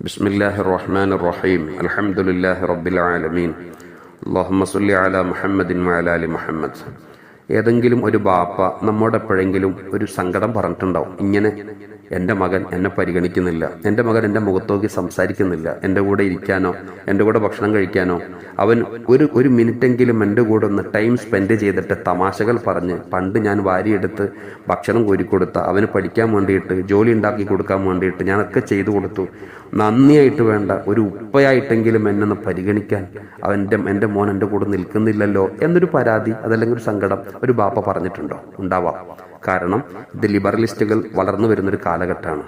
بسم الله الرحمن الرحيم الحمد لله رب العالمين اللهم صل على محمد وعلى ال محمد ഏതെങ്കിലും ഒരു ബാപ്പ നമ്മോട് എപ്പോഴെങ്കിലും ഒരു സങ്കടം പറഞ്ഞിട്ടുണ്ടാവും ഇങ്ങനെ എന്റെ മകൻ എന്നെ പരിഗണിക്കുന്നില്ല. എന്റെ മകൻ എന്റെ മുഖത്തോക്കി സംസാരിക്കുന്നില്ല. എന്റെ കൂടെ ഇരിക്കാനോ എന്റെ കൂടെ ഭക്ഷണം കഴിക്കാനോ അവൻ ഒരു ഒരു മിനിറ്റെങ്കിലും എന്റെ കൂടെ ഒന്ന് ടൈം സ്പെൻഡ് ചെയ്തിട്ട് തമാശകൾ പറഞ്ഞ് പണ്ട് ഞാൻ വാരിയെടുത്ത് ഭക്ഷണം കോരിക്കൊടുത്ത അവന് പഠിക്കാൻ വേണ്ടിയിട്ട് ജോലി ഉണ്ടാക്കി കൊടുക്കാൻ വേണ്ടിയിട്ട് ഞാനൊക്കെ ചെയ്തു കൊടുത്തു. നന്ദിയായിട്ട് വേണ്ട ഒരു ഉപ്പയായിട്ടെങ്കിലും എന്നെ ഒന്ന് പരിഗണിക്കാൻ അവന്റെ എന്റെ മോൻ എന്റെ കൂടെ നിൽക്കുന്നില്ലല്ലോ എന്നൊരു പരാതി അതല്ലെങ്കിൽ ഒരു സങ്കടം ഒരു ബാപ്പ പറഞ്ഞിട്ടുണ്ടോ? ഉണ്ടാവാം. കാരണം ഇത് ലിബറലിസ്റ്റുകൾ വളർന്നു വരുന്നൊരു കാലഘട്ടമാണ്.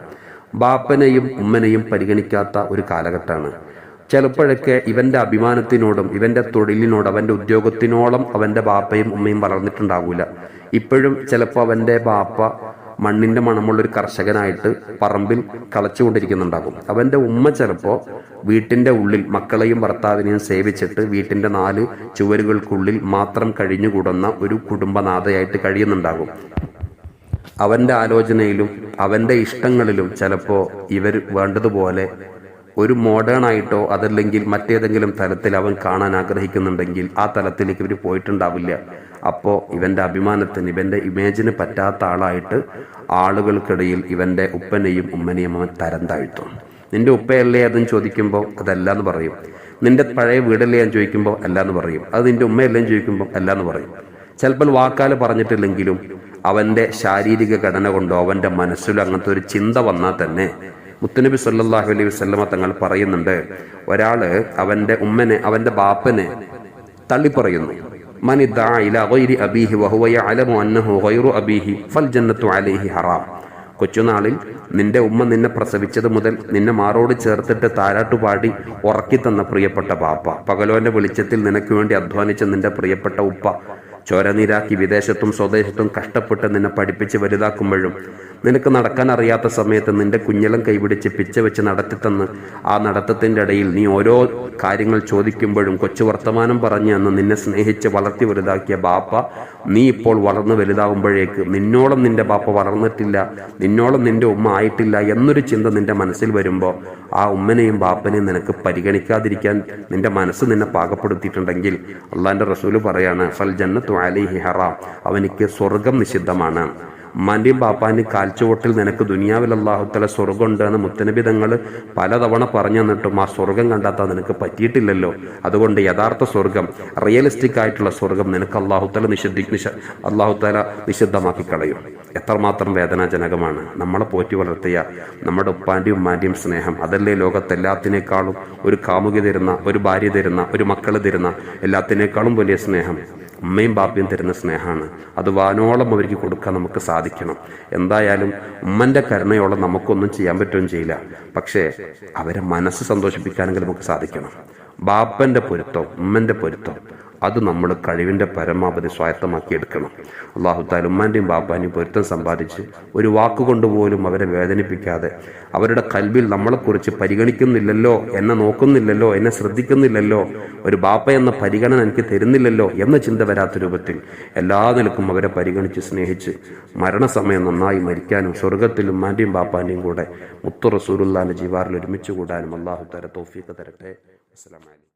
ബാപ്പനെയും ഉമ്മനെയും പരിഗണിക്കാത്ത ഒരു കാലഘട്ടമാണ്. ചിലപ്പോഴൊക്കെ ഇവന്റെ അഭിമാനത്തിനോടും ഇവന്റെ തൊഴിലിനോടും അവന്റെ ഉദ്യോഗത്തിനോളം അവന്റെ ബാപ്പയും ഉമ്മയും വളർന്നിട്ടുണ്ടാവില്ല ഇപ്പോഴും ചിലപ്പോൾ അവന്റെ ബാപ്പ മണ്ണിന്റെ മണമുള്ള ഒരു കർഷകനായിട്ട് പറമ്പിൽ കളച്ചുകൊണ്ടിരിക്കുന്നുണ്ടാകും. അവന്റെ ഉമ്മ ചിലപ്പോൾ വീട്ടിന്റെ ഉള്ളിൽ മക്കളെയും ഭർത്താവിനെയും സേവിച്ചിട്ട് വീട്ടിന്റെ നാല് ചുവരുകൾക്കുള്ളിൽ മാത്രം കഴിഞ്ഞുകൂടുന്ന ഒരു കുടുംബനാഥയായിട്ട് കഴിയുന്നുണ്ടാകും. അവന്റെ ആലോചനയിലും അവന്റെ ഇഷ്ടങ്ങളിലും ചിലപ്പോൾ ഇവർ വേണ്ടതുപോലെ ഒരു മോഡേൺ ആയിട്ടോ അതല്ലെങ്കിൽ മറ്റേതെങ്കിലും തലത്തിൽ അവൻ കാണാൻ ആഗ്രഹിക്കുന്നുണ്ടെങ്കിൽ ആ തലത്തിലേക്ക് ഇവർ പോയിട്ടുണ്ടാവില്ല. അപ്പോൾ ഇവന്റെ അഭിമാനത്തിന് ഇവന്റെ ഇമേജിന് പറ്റാത്ത ആളായിട്ട് ആളുകൾക്കിടയിൽ ഇവന്റെ ഉപ്പനെയും ഉമ്മനെയും അവൻ തരം താഴ്ത്തും. നിന്റെ ഉപ്പയല്ലേ? അതെന്ന് ചോദിക്കുമ്പോൾ അതല്ല എന്ന് പറയും. നിന്റെ പഴയ വീടല്ലേ? ഞാൻ ചോദിക്കുമ്പോൾ അല്ല എന്ന് പറയും. അത് നിന്റെ ഉമ്മയല്ലേ? ചോദിക്കുമ്പോൾ അല്ല എന്ന് പറയും. ചിലപ്പോൾ വാക്കാൽ പറഞ്ഞിട്ടില്ലെങ്കിലും അവന്റെ ശാരീരിക ഘടന കൊണ്ടോ അവന്റെ മനസ്സിലോ അങ്ങനത്തെ ഒരു ചിന്ത വന്നാൽ തന്നെ മുത്തുനബി സല്ലാഹു അലൈഹി വസ്ലമ തങ്ങൾ പറയുന്നുണ്ട് ഒരാൾ അവന്റെ ഉമ്മനെ അവന്റെ ബാപ്പനെ തള്ളിപ്പറയുന്നു. ഹറാം. കൊച്ചുനാളിൽ നിന്റെ ഉമ്മ നിന്നെ പ്രസവിച്ചത് മുതൽ നിന്നെ മാറോട് ചേർത്തിട്ട് താരാട്ടുപാടി ഉറക്കി തന്ന പ്രിയപ്പെട്ട പാപ്പ പകലോന്റെ വെളിച്ചത്തിൽ നിനക്ക് വേണ്ടി അധ്വാനിച്ച നിന്റെ പ്രിയപ്പെട്ട ഉപ്പ. ചോരനീരാക്കി വിദേശത്തും സ്വദേശത്തും കഷ്ടപ്പെട്ട് നിന്നെ പഠിപ്പിച്ച് വലുതാക്കുമ്പോഴും നിനക്ക് നടക്കാൻ അറിയാത്ത സമയത്ത് നിന്റെ കുഞ്ഞലം കൈപിടിച്ച് പിച്ച വെച്ച് നടത്തിത്തന്ന് ആ നടത്തത്തിന്റെ ഇടയിൽ നീ ഓരോ കാര്യങ്ങൾ ചോദിക്കുമ്പോഴും കൊച്ചു വർത്തമാനം പറഞ്ഞു അന്ന് നിന്നെ സ്നേഹിച്ച് വളർത്തി വലുതാക്കിയ ബാപ്പ നീ ഇപ്പോൾ വളർന്നു വലുതാകുമ്പോഴേക്ക് നിന്നോളം നിന്റെ പാപ്പ വളർന്നിട്ടില്ല നിന്നോളം നിന്റെ ഉമ്മ ആയിട്ടില്ല എന്നൊരു ചിന്ത നിന്റെ മനസ്സിൽ വരുമ്പോൾ ആ ഉമ്മനെയും ബാപ്പനെയും നിനക്ക് പരിഗണിക്കാതിരിക്കാൻ നിന്റെ മനസ്സ് നിന്നെ പാകപ്പെടുത്തിയിട്ടുണ്ടെങ്കിൽ അള്ളാന്റെ റസൂൽ പറയാണ് ഫൽ ജന്നത്തു അലൈഹി ഹറാം. അവനിക്ക് സ്വർഗം നിഷിദ്ധമാണ്. ഉമ്മാന്റെയും ബാപ്പാന്റെയും കാൽച്ചുവട്ടിൽ നിനക്ക് ദുനിയാവിൽ അള്ളാഹുത്തല സ്വർഗമുണ്ട് എന്ന് മുത്തനബി തങ്ങൾ പലതവണ പറഞ്ഞു തന്നിട്ടും ആ സ്വർഗം കണ്ടാത്താൽ നിനക്ക് പറ്റിയിട്ടില്ലല്ലോ. അതുകൊണ്ട് യഥാർത്ഥ സ്വർഗം റിയലിസ്റ്റിക് ആയിട്ടുള്ള സ്വർഗം നിനക്ക് അള്ളാഹുത്തല നിഷിദ്ധി നിഷ അള്ളാഹുത്തല നിഷിദ്ധമാക്കി കളയും. എത്രമാത്രം വേദനാജനകമാണ്. നമ്മളെ പോറ്റി വളർത്തിയ നമ്മുടെ ഉപ്പാന്റെയും ഉമ്മാന്റെയും സ്നേഹം അതല്ലേ ലോകത്തെല്ലാത്തിനേക്കാളും ഒരു കാമുകി തരുന്ന ഒരു ഭാര്യ തരുന്ന ഒരു മക്കൾ തരുന്ന എല്ലാത്തിനേക്കാളും വലിയ സ്നേഹം. ഉമ്മയും ബാപ്പയും തരുന്ന സ്നേഹമാണ്. അത് വാനോളം അവർക്ക് കൊടുക്കാൻ നമുക്ക് സാധിക്കണം. എന്തായാലും ഉമ്മന്റെ കരുണയോളം നമുക്കൊന്നും ചെയ്യാൻ പറ്റുകയും ചെയ്യില്ല. പക്ഷേ അവരെ മനസ്സ് സന്തോഷിപ്പിക്കാനെങ്കിലും നമുക്ക് സാധിക്കണം. ബാപ്പന്റെ പൊരുത്തം ഉമ്മന്റെ പൊരുത്തം. അത് നമ്മൾ കഴിവിന്റെ പരമാവധി സ്വായത്തമാക്കി എടുക്കണം. അള്ളാഹു താലുമ്മാന്റെയും ബാപ്പാന്റെയും പൊരുത്തം സമ്പാദിച്ച് ഒരു വാക്കുകൊണ്ട് പോലും അവരെ വേദനിപ്പിക്കാതെ അവരുടെ കൽവിൽ നമ്മളെക്കുറിച്ച് പരിഗണിക്കുന്നില്ലല്ലോ എന്നെ നോക്കുന്നില്ലല്ലോ എന്നെ ശ്രദ്ധിക്കുന്നില്ലല്ലോ ഒരു ബാപ്പ എന്ന പരിഗണന എനിക്ക് തരുന്നില്ലല്ലോ എന്ന ചിന്ത വരാത്ത രൂപത്തിൽ എല്ലാ നിലക്കും അവരെ പരിഗണിച്ച് സ്നേഹിച്ച് മരണസമയം നന്നായി മരിക്കാനും സ്വർഗത്തിലും ഉമ്മാന്റെയും ബാപ്പാന്റെയും കൂടെ മുത്തു റസൂലുല്ലാന്റെ ജീവാറിൽ ഒരുമിച്ച് കൂടാനും അള്ളാഹു തര തോഫീക്ക് തരട്ടെ. അസ്സലാമലൈക്കും